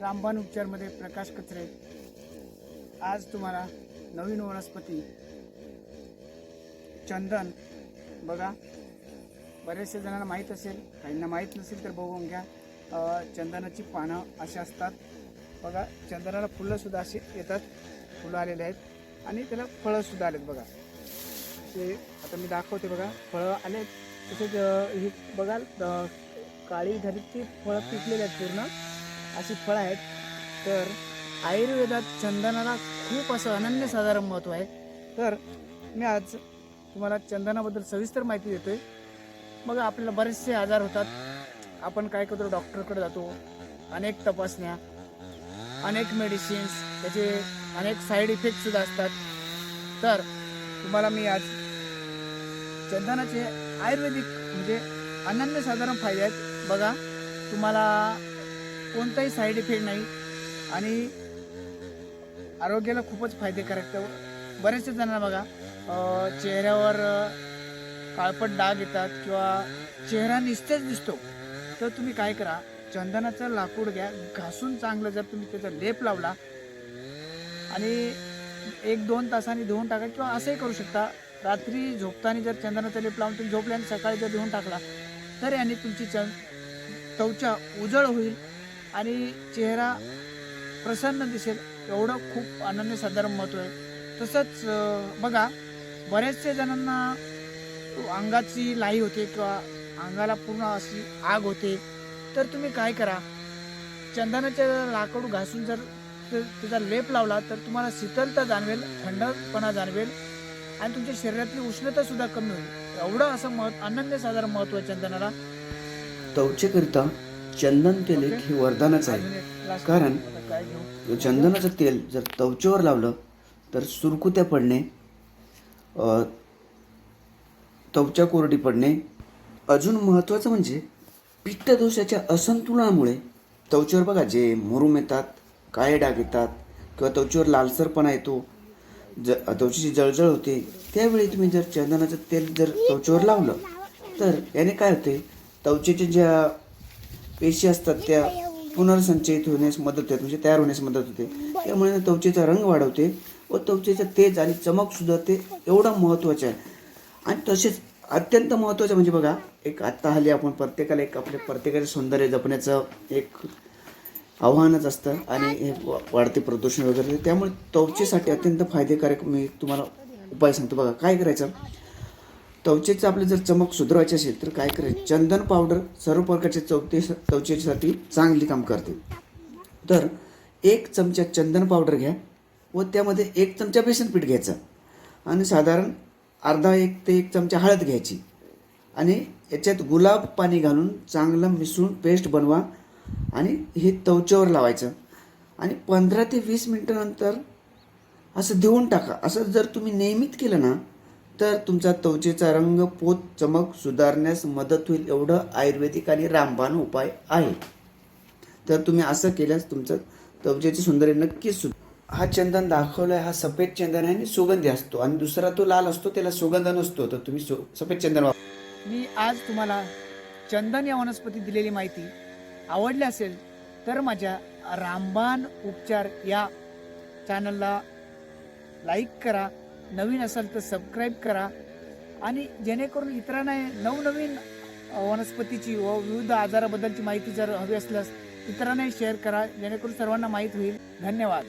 रामबाण उपचारमध्ये प्रकाश कचरे. आज तुम्हाला नवीन वनस्पती चंदन. बघा बरेचसे जणांना माहीत असेल काहींना माहीत नसेल तर बघून घ्या. चंदनाची पानं अशी असतात. बघा चंदनाला फुलंसुद्धा अशी येतात. फुलं आलेले आहेत. आणि त्याला फळंसुद्धा आलेत बघा. ते आता मी दाखवते बघा. फळं आले तसेच अ, ही बघाल काळी झाली ती फळं पिकलेली आहेत पूर्ण. अशी फळं आहेत. तर आयुर्वेदात चंदनाला खूप असं अनन्यसाधारण महत्त्व आहे. तर मी आज तुम्हाला चंदनाबद्दल सविस्तर माहिती देतो आहे मग आपल्याला बरेचसे आजार होतात. आपण काय करतो डॉक्टरकडे जातो. अनेक तपासण्या अनेक मेडिसिन्स त्याचे अनेक साईड इफेक्टसुद्धा असतात. तर तुम्हाला मी आज चंदनाचे आयुर्वेदिक म्हणजे अनन्यसाधारण फायदे आहेत. बघा तुम्हाला कोणताही साईड इफेक्ट नाही. आणि आरोग्याला खूपच फायदेकारक बरेचसे जणांना बघा चेहऱ्यावर काळपट डाग येतात किंवा चेहरा निस्तेच दिसतो. तर तुम्ही काय करा चंदनाचं लाकूड घ्या घासून चांगलं जर तुम्ही त्याचा लेप लावला आणि एक दोन तासांनी धुवून टाका किंवा असंही करू शकता. रात्री झोपताना जर चंदनाचा लेप लावून तुम्ही झोपल्याने सकाळी जर धुवून टाकला तर याने तुमची चं त्वचा उजळ होईल. आणि चेहरा प्रसन्न दिसेल. एवढं खूप अनन्यसाधारण महत्त्व आहे. तसंच बघा बऱ्याचशा जणांना अंगाची लाई होते किंवा अंगाला पूर्ण अशी आग होते. तर तुम्ही काय करा? चंदनाचे लाकूड घासून जर त्याचा लेप लावला तर तुम्हाला शीतलता जाणवेल थंडपणा जाणवेल आणि तुमच्या शरीरातली उष्णतासुद्धा कमी होईल. एवढं असं महत् अनन्यसाधारण महत्त्व आहे चंदनाला. त्वचेकरिता चंदन तेल एक हे वरदानच आहे. कारण चंदनाचं तेल जर त्वचेवर लावलं तर सुरकुत्या पडणे त्वचा कोरडी पडणे अजून महत्त्वाचं म्हणजे पित्तदोषाच्या असंतुलनामुळे त्वचेवर बघा जे मुरूम येतात काळे डाग येतात किंवा त्वचेवर लालसरपणा येतो ज त्वचेची जळजळ होते त्यावेळी तुम्ही जर चंदनाचं तेल जर त्वचेवर लावलं तर याने काय होते त्वचेच्या ज्या पेशी असतात त्या पुनर्संचयित होण्यास मदत होते म्हणजे तयार होण्यास मदत होते. त्यामुळे त्वचेचा रंग वाढवते व त्वचेचा तेज आणि चमकसुद्धा ते एवढं महत्त्वाचं आहे. आणि तसेच अत्यंत महत्त्वाचं म्हणजे बघा एक आत्ता हल्ली आपण प्रत्येकाला एक आपल्या प्रत्येकाचे सौंदर्य जपण्याचं एक आव्हानच असतं आणि हे वाढते प्रदूषण वगैरे. त्यामुळे त्वचेसाठी अत्यंत फायदेकारक मी तुम्हाला उपाय सांगतो. बघा काय करायचं? त्वचेचं आपलं जर चमक सुधारायची असेल तर काय करायचं चंदन पावडर सर्व प्रकारच्या चौथे त्वचेसाठी चांगली काम करते. तर एक चमचा चंदन पावडर घ्या व त्यामध्ये एक चमचा बेसन पीठ घ्यायचं. आणि साधारण अर्धा एक ते एक चमचा हळद घ्यायची. आणि याच्यात गुलाब पाणी घालून चांगलं मिसळून पेस्ट बनवा आणि हे त्वचेवर लावायचं. आणि पंधरा ते वीस मिनटानंतर असं देऊन टाका. असं जर तुम्ही नियमित केलं ना तर तुमचा त्वचेचा रंग पोत चमक सुधारण्यास मदत होईल एवढं आयुर्वेदिक आणि रामबाण उपाय आहे. तर तुम्ही असं केल्यास तुमचं त्वचेची सुंदर नक्कीच सु हा चंदन दाखवलाय हा सफेद चंदन आहे आणि सुगंधी असतो. आणि दुसरा तो लाल असतो त्याला सुगंध नसतो. तर तुम्ही सफेद चंदन वापर मी आज तुम्हाला चंदन या वनस्पती दिलेली माहिती आवडली असेल तर माझ्या रामबाण उपचार या चॅनलला लाईक करा. नवीन असाल तर सबस्क्राईब करा. आणि जेणेकरून इतरांना नवनवीन वनस्पतीची व विविध आजाराबद्दलची माहिती जर हवी असल्यास इतरांनाही शेअर करा. जेणेकरून सर्वांना माहीत होईल. धन्यवाद.